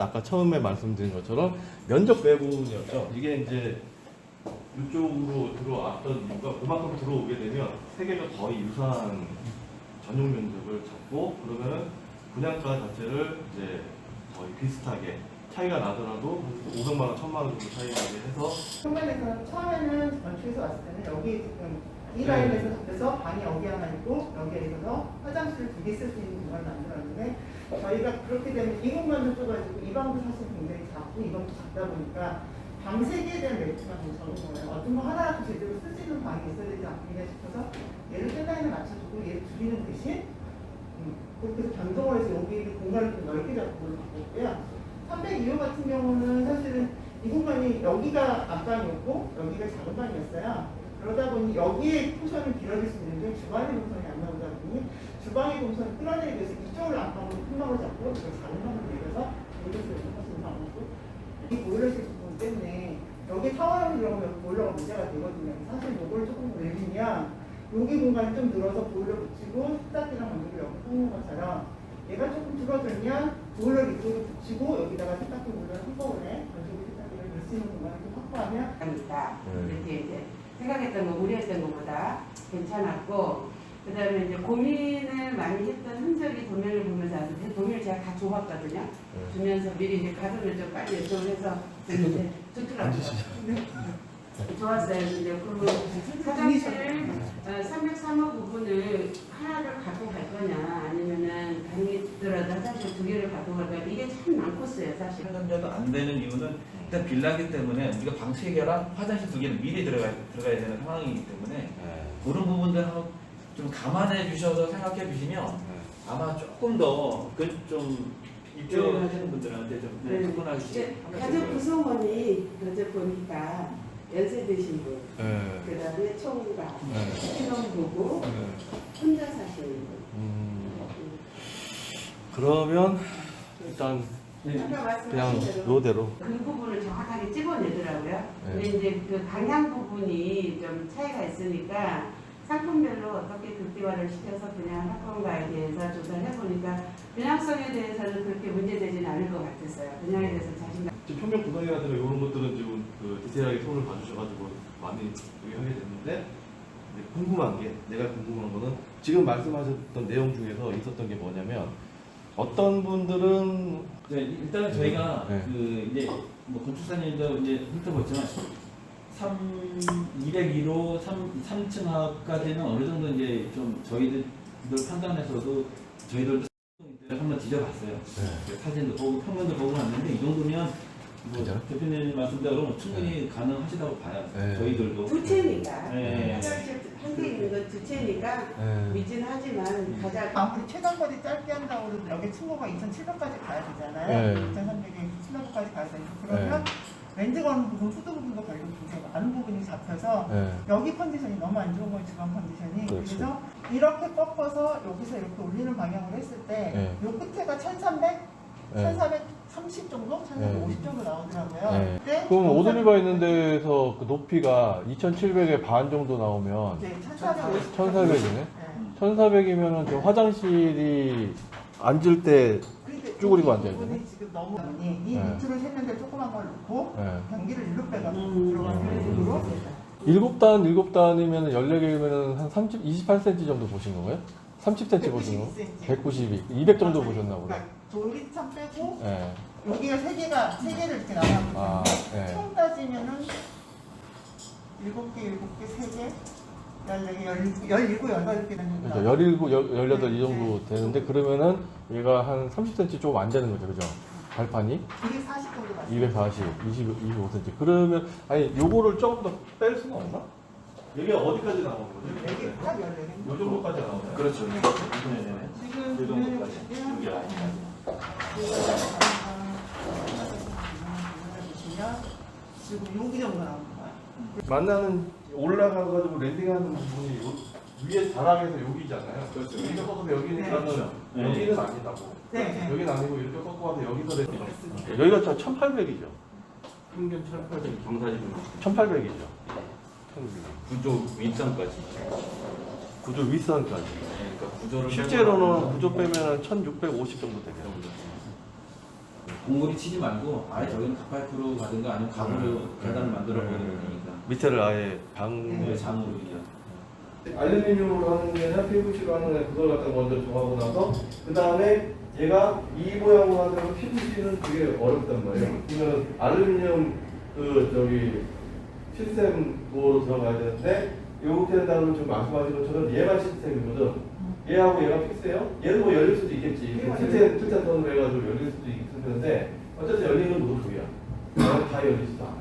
아까 처음에 말씀드린 것처럼 면적 배분이었죠. 이게 이제 이쪽으로 들어왔던 이유가 그만큼 들어오게 되면 세 개가 거의 유사한 전용 면적을 잡고 그러면은 분양가 자체를 이제 거의 비슷하게 차이가 나더라도 500만 원, 1000만 원 정도 차이 나게 해서 현관에서 처음에는 건축에서 왔을 때는 여기 지금 이 라인에서 잡혀서 방이 여기 하나 있고 여기에 있어서 화장실을 두 개 쓸 수 있는 공간을 만들었는데 저희가 그렇게 되면 이 공간도 좁아지고 이 방도 사실 굉장히 작고 이 방도 작다 보니까 방 세 개에 대한 메리트가 좀 적은 거예요. 어떤 거 하나라도 제대로 쓸수 있는 방이 있어야 되지 않겠냐 싶어서 얘를 세 라인에 맞춰주고 얘를 줄이는 대신 음, 그렇게 해서 변동을 해서 여기 공간을 좀 넓게 잡고 바꿨고요. 302호 같은 경우는 사실은 이 공간이 여기가 안방이었고 여기가 작은 방이었어요. 그러다 보니 여기에 포션이 길어질 수 있는데 주방의 동선이 안 나오다 보니 주방의 동선을 끌어내기 위해서 이쪽을 안방으로 큰 방을 잡고 이걸 작은 방으로 내려서 보일러실을 하시는 방이고 이 보일러실 부분 때문에 여기 타워형이 들어가면 보일러가 문제가 되거든요. 사실 이걸 조금 늘리면 여기 공간이 좀 늘어서 보일러 붙이고 식탁기랑 만들고 여기 꽂는 것처럼 얘가 조금 줄어들면 보일러 이쪽에 붙이고 여기다가 세탁기 보일러 한꺼번에 건조기 세탁기를 넣을 수 있는 공간을 좀 확보하면 합니다. 네. 이렇게 이제 생각했던 거, 우려했던 것보다 괜찮았고, 그 다음에 이제 고민을 많이 했던 흔적이 도면을 보면서 아주 도면을 제가 다 줘봤거든요. 주면서 미리 이제 가슴을 좀 빨리 요청을 해서 했는데 좋더라고요. 좋았어요. 이제 그리고 화장실 303호 부분을 하나를 갖고 갈 거냐 아니면은 두 개를 갖고 갈 거냐 이게 참 많겠어요 사실. 상담자도 안 되는 이유는 일단 빌라기 때문에 우리가 방 세 개랑 화장실 두 개를 미리 들어가, 들어가야 되는 상황이기 때문에 그런 부분들 한번 좀 감안해 주셔서 생각해 주시면 아마 조금 더그좀 입주를 하시는 분들한테 좀 네. 접근하기 이제 가족 구성원이 어제 보니까 연세 드신 분, 네. 그 다음에 총각, 네. 신혼부부, 혼자 사시는 분. 음, 그러면 일단 네. 그냥 말씀하신 대로 요대로 그 부분을 정확하게 찍어내더라고요. 네. 근데 이제 그 방향 부분이 좀 차이가 있으니까 상품별로 어떻게 극대화를 시켜서 그냥 할 건가에 대해서 조사를 해보니까 분양성에 대해서는 그렇게 문제되지는 않을 것 같았어요. 분양에 대해서 자신감. 지금 평면 구성이라든가 이런 것들은 지금 그 디테일하게 손을 봐주셔가지고 많이 얘기하게 됐는데 이제 궁금한 게 내가 궁금한 거는 지금 말씀하셨던 내용 중에서 있었던 게 뭐냐면 어떤 분들은 네, 일단은 저희가 네. 그 이제 뭐 건축사님도 이제 훑어봤지만 3 202로 3 3층까지는 어느 정도 이제 좀 저희들 판단해서도 저희들도 한번 뒤져봤어요. 그 사진도 보고 평면도 보고 왔는데 이 정도면 뭐 대표님 말씀대로 충분히 네. 가능하시다고 봐요. 네. 저희들도. 두 채니까 네. 네. 화장실 한 개 있는 건 두 채니까 예. 미진하지만 음. 가장 아무리 최단거리 짧게 한다고 해도 여기 충고가 2,700까지 가야 되잖아요. 네. 2,300에 700까지 가야 되고 그러면 렌즈건 부분, 후드 부분도 별로 부분, 많은 부분이 잡혀서 예. 여기 컨디션이 너무 안 좋은 거예요, 주방 컨디션이. 그렇지. 래서 이렇게 꺾어서 여기서 이렇게 올리는 방향으로 했을 때 이 예. 끝에가 1,300? 1,400 30 정도? 30, 50 정도 나오더라고요. 네. 그때 그럼 오드리바 있는 데에서 그 높이가 2,700에 반 정도 나오면 네, 1450. 1,400이네. 1,400이면은 저 화장실이 앉을 때 쭈그리고 앉아야 되네. 지금 너무 많이 이 네. 밑으로 샜는데 조그만 걸 놓고 네. 예. 경기를 일로 빼가 음. 들어가는 음. 식으로 7단, 7단이면 14개이면 한 30, 28cm 정도 보신 건가요? 30cm 보신 거? 192cm. 192, 200 정도 보셨나 보다. 조리창 빼고 예. 여기가 세 개가 세 개를 이렇게 나눠 아, 보시면 예. 총 따지면은 일곱 개, 일곱 개, 세 개, 열네 개, 열일곱, 열일곱, 여덟 개 정도. 그러니까 17, 18이 네, 정도 되는데 그러면은 얘가 한 30cm 조금 안 되는 거죠, 그죠? 발판이 240 정도 맞습니다. 240, 20, 25cm. 그러면 아니 요거를 조금 더 뺄 수는 없나? 여기 어디까지 나오는 거죠? 여기 딱. 요 정도까지 나오나요? 그렇죠. 네. 네네네. 지금 이 정도까지. 여기. 보시면 지금 여기 정도 나오는 거야. 만나는 올라가가지고 랜딩하는 부분이 요, 위에 다락에서 여기잖아요. 그렇죠. 이렇게 꺾어서 여기니까는 네. 여기는 아니다고. 네, 네. 여기는 아니고 이렇게 꺾어서 여기서 랜딩. 여기가 저 1800이죠. 평균 1800 경사지분 1800이죠. 구조 윗선까지. 구조 윗선까지. 그러니까 구조를 실제로는 구조 빼면은 1650 정도 되겠죠. 공고리 치지 말고 아예 저기는 가파이프로 가든가 아니면 가구로 음. 계단을 음. 만들어 버리면 음. 되니까. 밑에를 아예 방 네, 장으로 그냥. 알루미늄으로 하는 게 아니라 PVC로 하는 게 그걸 갖다 먼저 정하고 나서 그 다음에 얘가 이 모양으로 하면 PVC는 되게 어렵단 말이에요. 그러면 알루미늄 그 저기 시스템으로 들어가야 되는데 요렇게 된다면 지금 말씀하신 것처럼 얘만 시스템이거든. 얘하고 얘가 픽스예요. 얘는 뭐 열릴 수도 있겠지. 틀텐 틀텐 톤으로 해가지고 열릴 수도 있는데 어쨌든 열리는 노트북이야. 다 열리지도 않아.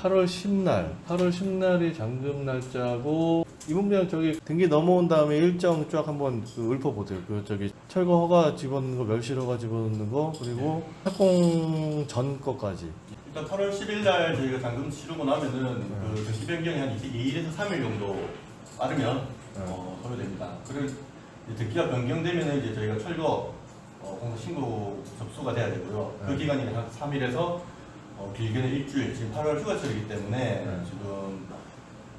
8월 10날, 8월 10날이 잔금 날짜고 이분명 저기 등기 넘어온 다음에 일정 쫙 한번 그 읊어보세요. 그 저기 철거 허가 집어넣는 거, 멸실 허가 집어넣는 거, 그리고 착공 전 거까지. 일단 8월 10일 날 저희가 잔금 치르고 나면은 그 등기 변경이 한 2일에서 3일 정도 빠르면 어, 소요됩니다. 그리고 이제 등기가 변경되면 이제 저희가 철거 어, 공사 신고 접수가 돼야 되고요. 그 네. 기간이 한 3일에서 어, 길게는 일주일. 지금 8월 휴가철이기 때문에 네. 지금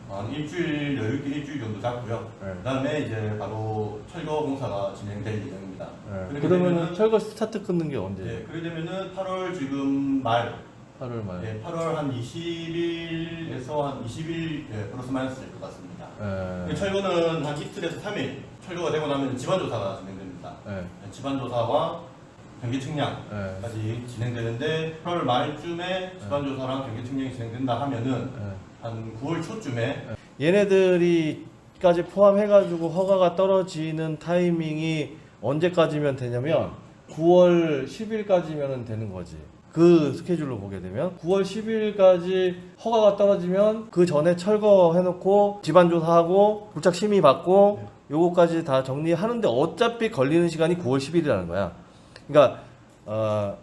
한 일주일 여유 있게 일주일 정도 잡고요. 네. 그다음에 이제 바로 철거 공사가 진행될 예정입니다. 그렇게 그러면은 되면은- 철거 스타트 끊는 게 언제? 네, 그렇게 되면은 8월 지금 말 8월 말. 네, 8월 한 20일에서 한 20일 예, 플러스 마이너스 될 것 같습니다. 예. 그 철거는 한 이틀에서 3일 철거가 되고 나면 집안 조사가 진행됩니다. 예. 집안 조사와 경기 측량까지 예. 진행되는데 8월 말쯤에 집안 조사랑 경기 측량이 진행된다 하면은 예. 한 9월 초쯤에 얘네들이까지 포함해가지고 허가가 떨어지는 타이밍이 언제까지면 되냐면 9월 10일까지면 되는 거지. 그 스케줄로 보게 되면 9월 10일까지 허가가 떨어지면 그 전에 철거해놓고 집안 조사하고 불착 심의 받고 요거까지 다 정리하는데 어차피 걸리는 시간이 9월 10일이라는 거야. 그러니까 어,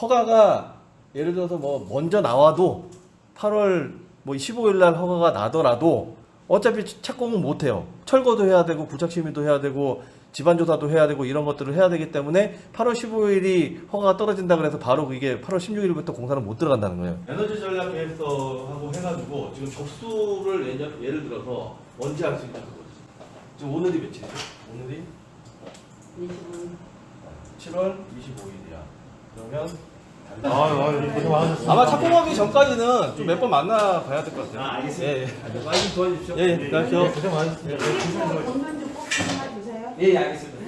허가가 예를 들어서 뭐 먼저 나와도 8월 뭐 15일 날 허가가 나더라도 어차피 착공은 못 해요. 철거도 해야 되고 부착 심의도 해야 되고 집안 조사도 해야 되고 이런 것들을 해야 되기 때문에 8월 15일이 허가가 떨어진다 그래서 바로 이게 8월 16일부터 공사는 못 들어간다는 거예요. 에너지 전략 계획서하고 해가지고 지금 접수를 예를, 예를 들어서 언제 할 수 있냐 그거지. 지금 오늘이 며칠이죠? 오늘이 20분. 7월 25일이야. 그러면 아유, 아유, 고생 많으셨습니다. 아마 착공하기 전까지는 좀 몇 번 만나 봐야 될 것 같아요. 아, 알겠습니다. 예, 예. 많이 도와주십시오. 예, 예, 가시죠. 고생 많으셨습니다. 건면 좀꼭 전화 주세요. 예, 예, 알겠습니다.